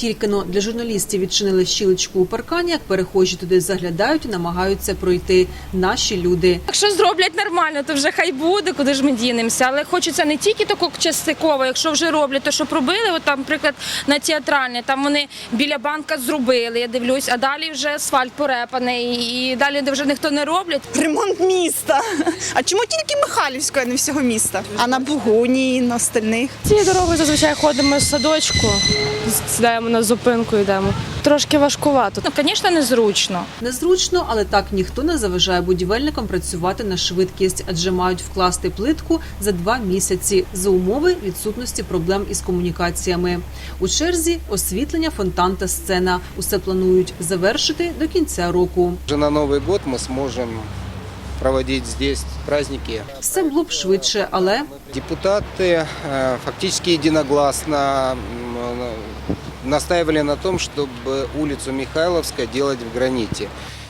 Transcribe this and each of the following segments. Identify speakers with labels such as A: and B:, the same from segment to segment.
A: Тільки но для журналістів відчинили щілочку у паркані, як перехожі туди заглядають і намагаються пройти наші люди.
B: Якщо зроблять нормально, то вже хай буде, куди ж ми дінемося. Але хочеться не тільки таку частково, якщо вже роблять, то що пробили, от там, наприклад, на театральне, там вони біля банка зробили, я дивлюсь, а далі вже асфальт порепаний, і далі вже ніхто не роблять.
C: Ремонт міста. А чому тільки Михайлівської, а не всього міста? А на Бугуні, на остальних?
D: Цією дорогою зазвичай ходимо з садочку, сідаємо на зупинку, йдемо. Трошки важкувато.
B: Ну, звісно, незручно.
A: Незручно, але так ніхто не заважає будівельникам працювати на швидкість, адже мають вкласти плитку за два місяці за умови відсутності проблем із комунікаціями. У черзі освітлення, фонтан та сцена. Усе планують завершити до кінця року.
E: Уже на Новый год мы сможем проводить здесь праздники.
A: Все було б швидше, але
E: Депутаты э, фактически единогласно м, э, настаивали на том, чтобы улицу Михайловская делать в граните.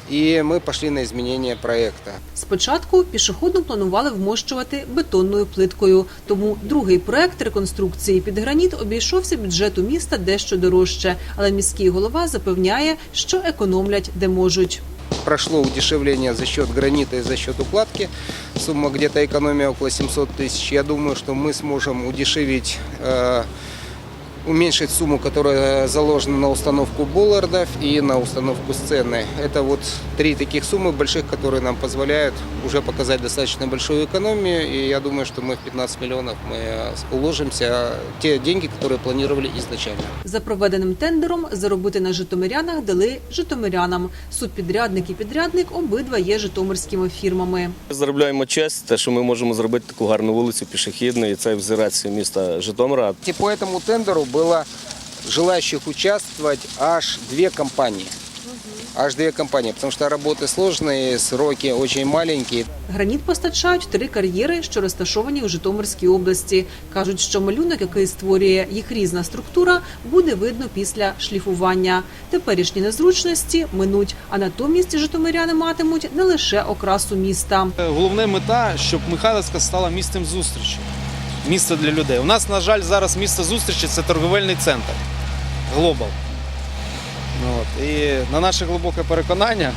E: И мы пошли на изменение проекта.
A: Спочатку пішохідну планували вмощувати бетонною плиткою, тому другий проект реконструкції під граніт обійшовся бюджету міста дещо дорожче. Але міський голова запевняє, що економлять де можуть.
E: Прошло удешевление за счет гранита и за счет укладки. Сумма где-то экономия около 700 тысяч. Я думаю, что мы сможем удешевить, э, уменьшить сумму, которая заложена на установку боллардов и на установку сцены. Это вот три таких суммы больших, которые нам позволяют уже показать достаточно большую экономию. И я думаю, что мы в 15 миллионов мы э, уложимся те деньги, которые планировали изначально.
A: За проведеним тендером заробити на житомирянах дали житомирянам. Субпідрядник і підрядник обидва є житомирськими фірмами.
F: Заробляємо честь, те, що ми можемо зробити таку гарну вулицю пішохідну, і це взірець міста Житомира.
E: И по этому тендеру было желающих участвовать аж две компании. Аж две компании, потому что работы сложные, сроки очень маленькие.
A: Граніт постачають три кар'єри, що розташовані у Житомирській області. кажуть, що малюнок, який створює їх різна структура, буде видно після шліфування. Теперішні незручності минуть, а натомість житомиряни матимуть не лише окрасу міста.
G: Головна мета, щоб Михайлівська стала місцем зустрічі, місце для людей. У нас, на жаль, зараз місце зустрічі це торговельний центр Глобал. Ну, от. І на наше глибоке переконання,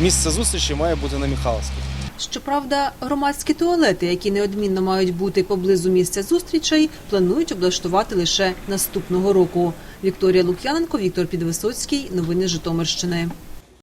G: місце зустрічі має бути на Михайлівській.
A: Щоправда, громадські туалети, які неодмінно мають бути поблизу місця зустрічей, планують облаштувати лише наступного року. Вікторія Лук'яненко, Віктор Підвисоцький. Новини Житомирщини.